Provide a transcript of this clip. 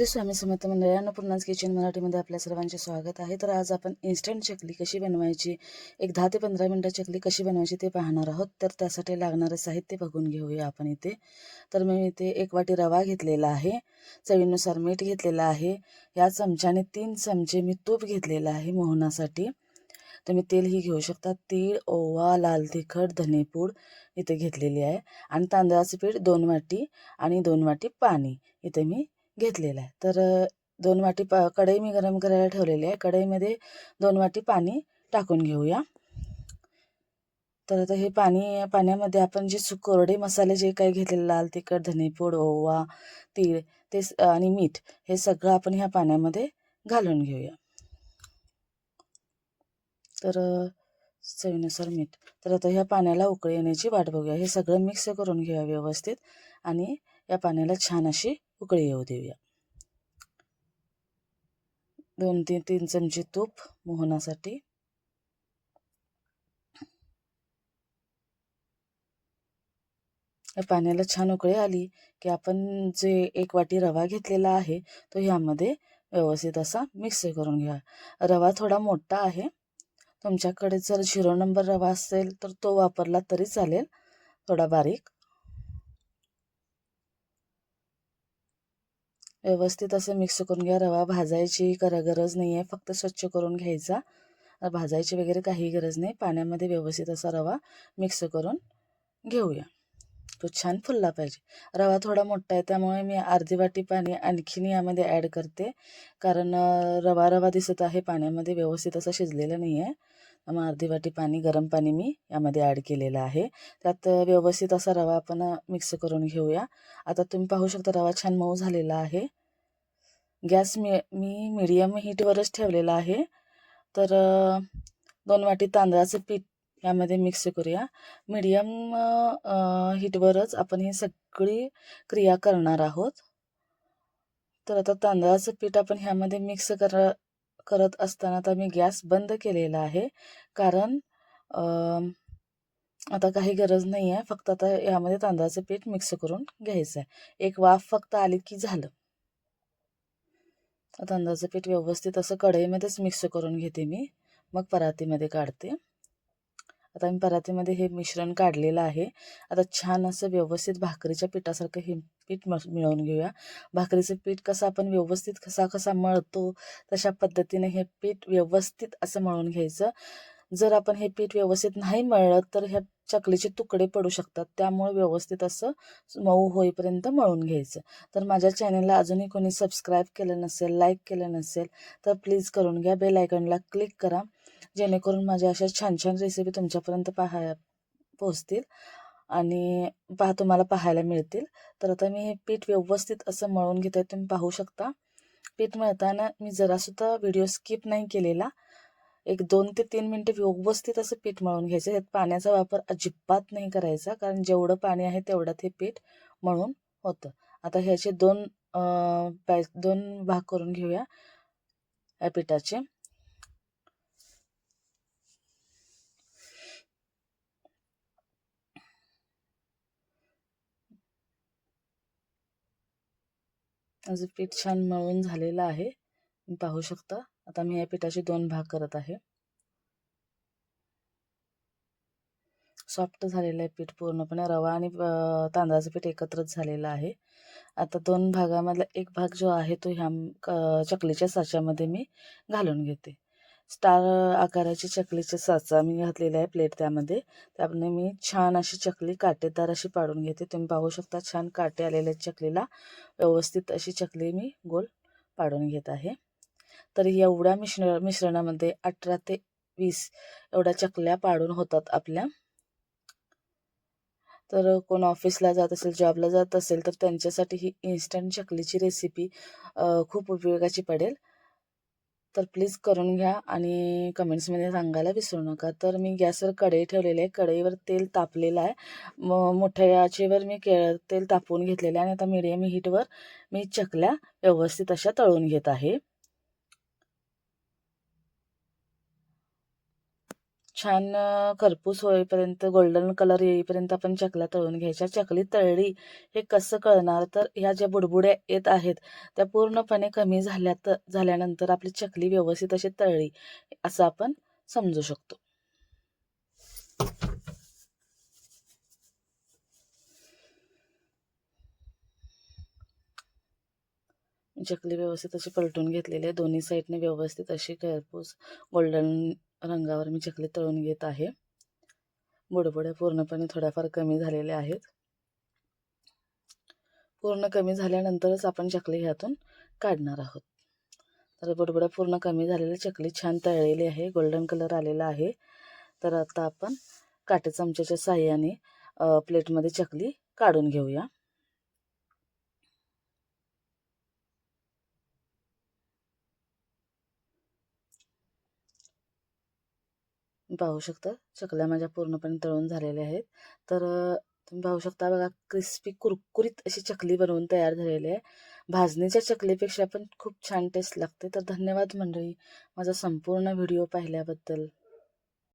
श्री स्वामी समर्थ मंडळी अन्नपूर्णाज किचन मराठीमध्ये आपल्या सर्वांचे स्वागत आहे. तर आज आपण इन्स्टंट चकली कशी बनवायची एक दहा ते पंधरा मिनटं चकली कशी बनवायची ते पाहणार आहोत. तर त्यासाठी लागणारे साहित्य बघून घेऊया आपण इथे. तर मी इथे एक वाटी रवा घेतलेला आहे. चवीनुसार मीठ घेतलेलं आहे. या चमच्याने तीन चमचे मी तूप घेतलेलं आहे मोहनासाठी. तुम्ही तेलही घेऊ शकता. तीळ ओवा लाल तिखट धनेपूड इथे घेतलेली आहे. आणि तांदळाचं पीठ दोन वाटी आणि दोन वाटी पाणी इथे मी घेतलेला आहे. तर दोन वाटी पा कढई मी गरम करायला ठेवलेली आहे. कढईमध्ये दोन वाटी पाणी टाकून घेऊया. तर आता हे पाणी पाण्यामध्ये आपण जे सु कोरडे मसाले जे काही घेतलेले लाल तिखट धनेपूड ओवा तीळ ते आणि मीठ हे सगळं आपण ह्या पाण्यामध्ये घालून घेऊया. तर चवीनुसार मीठ. तर आता ह्या पाण्याला उकळी येण्याची वाट बघूया. हे सगळं मिक्स करून घेऊया व्यवस्थित. आणि या पाण्याला छान अशी उकळी येऊ देऊया. दोन तीन तीन चमचे तूप मोहनासाठी. या पाण्याला छान उकळी आली की आपण जे एक वाटी रवा घेतलेला आहे तो ह्यामध्ये व्यवस्थित असा मिक्स करून घ्या. रवा थोडा मोठा आहे. तुमच्याकडे जर झिरो नंबर रवा असेल तर तो वापरला तरी चालेल. थोडा बारीक. व्यवस्थित असं मिक्स करून घ्या. रवा भाजायची करा गरज नाही आहे फक्त स्वच्छ करून घ्यायचा. भाजायची वगैरे काही गरज नाही. पाण्यामध्ये व्यवस्थित असा रवा मिक्स करून घेऊया. तो छान फुलला पाहिजे. रवा थोडा मोठा आहे. त्यामुळे मी अर्धी वाटी पाणी आणखीन यामध्ये ॲड करते. कारण रवा रवा दिसत आहे. पाण्यामध्ये व्यवस्थित असं शिजलेलं नाही आहे मग अर्धी वाटी पाणी गरम पाणी मी यामध्ये ॲड केलेलं आहे. त्यात व्यवस्थित असा रवा आपण मिक्स करून घेऊया. आता तुम्ही पाहू शकता रवा छान मऊ झालेला आहे. गॅस मी मी मिडियम हीटवरच ठेवलेला आहे. तर दोन वाटी तांदळाचं पीठ यामध्ये मिक्स करूया. मीडियम हीटवरच आपण ही सगळी क्रिया करणार आहोत. तर आता तांदळाचं पीठ आपण ह्यामध्ये मिक्स कर करत असताना आता मी गॅस बंद केलेला आहे. कारण आता काही गरज नाही आहे फक्त आता यामध्ये तांदळाचं पीठ मिक्स करून घ्यायचं आहे एक वाफ फक्त आली की झालं. तांदळाचं पीठ व्यवस्थित असं कढईमध्येच मिक्स करून घेते मी. मग परातीमध्ये काढते. आता मी परातीमध्ये हे मिश्रण काढलेलं आहे. आता छान असं व्यवस्थित भाकरीच्या पिठासारखं हे पीठ मिळवून घेऊया. भाकरीचं पीठ कसं आपण व्यवस्थित कसा कसा मळतो तशा पद्धतीने हे पीठ व्यवस्थित असं मळून घ्यायचं. जर आपण हे पीठ व्यवस्थित नाही मळलं तर ह्या चकलीचे तुकडे पडू शकतात. त्यामुळे व्यवस्थित असं मऊ होईपर्यंत मळून घ्यायचं. तर माझ्या चॅनलला अजूनही कोणी सबस्क्राईब केलं नसेल लाईक केलं नसेल तर प्लीज करून घ्या. बेल आयकॉनला क्लिक करा. जेणेकरून माझ्या अशा छान छान रेसिपी तुमच्यापर्यंत पाहाय पोचतील आणि पहा तुम्हाला पाहायला मिळतील. तर आता मी हे पीठ व्यवस्थित असं मळून घेत आहे तुम्ही पाहू शकता. पीठ मळताना मी जरासुद्धा व्हिडिओ स्किप नाही केलेला. एक दोन ते तीन मिनटं व्यवस्थित असं पीठ मळून घ्यायचं. यात पाण्याचा वापर अजिबात नाही करायचा कारण जेवढं पाणी आहे तेवढ्यात हे पीठ मळून होतं. आता ह्याचे दोन पॅ दोन भाग करून घेऊया या पिठाचे. माझं पीठ छान मळून झालेलं आहे. पाहू शकता. आता मी या पिठाचे दोन भाग करत आहे. सॉफ्ट झालेलं आहे पीठ पूर्णपणे. रवा आणि तांदळाचं पीठ एकत्रच झालेलं आहे. आता दोन भागामधला एक भाग जो आहे तो ह्या चकलीच्या साच्यामध्ये मी घालून घेते. स्टार आकाराची चकलीचे साचा मी घातलेला आहे प्लेट त्यामध्ये. त्यामध्ये मी छान अशी चकली काटेदार अशी पाडून घेते. तुम्ही पाहू शकता छान काटे आलेले चकलीला व्यवस्थित अशी चकली मी गोल पाडून घेत आहे. तर एवढ्या मिश्र मिश्रणामध्ये अठरा ते वीस एवढ्या चकल्या पाडून होतात आपल्या. तर कोण ऑफिसला जात असेल जॉबला जात असेल तर त्यांच्यासाठी ही इन्स्टंट चकलीची रेसिपी खूप उपयोगाची पडेल. तर प्लीज करून घ्या आणि कमेंट्समध्ये सांगायला विसरू नका. तर मी गॅसवर कढई ठेवलेली आहे. कढईवर तेल तापलेलं आहे. म मोठ्या याचेवर मी के तेल तापवून घेतलेलं आहे आणि आता मीडियम हीटवर मी चकल्या व्यवस्थित अशा तळून घेत आहे. छान खरपूस होईपर्यंत गोल्डन कलर येईपर्यंत आपण चकल्या तळून घ्यायच्या. चकली तळली हे कसं कळणार? तर ह्या ज्या बुडबुड्या येत आहेत त्या पूर्णपणे कमी झाल्या तर झाल्यानंतर आपली चकली व्यवस्थित अशी तळली असं आपण समजू शकतो. चकली व्यवस्थित अशी पलटून घेतलेली आहे. दोन्ही साईडने व्यवस्थित अशी खरपूस गोल्डन रंगावर मी चकली तळून घेत आहे. बुडबुड्या पूर्णपणे थोड्याफार कमी झालेल्या आहेत. पूर्ण कमी झाल्यानंतरच आपण चकली ह्यातून काढणार आहोत. तर बुडबुड्या पूर्ण कमी झालेल्या चकली छान तळलेली आहे. गोल्डन कलर आलेला आहे. तर आता आपण काटे चमच्याच्या साह्याने प्लेटमध्ये चकली काढून घेऊया. पाहू शकता. चकल्या माझ्या पूर्णपणे तळून झालेल्या आहेत. तर तुम्ही पाहू शकता बघा क्रिस्पी कुरकुरीत अशी चकली बनवून तयार झालेली आहे. भाजणीच्या चकलीपेक्षा पण खूप छान टेस्ट लागते. तर धन्यवाद मंडळी माझा संपूर्ण व्हिडिओ पाहिल्याबद्दल.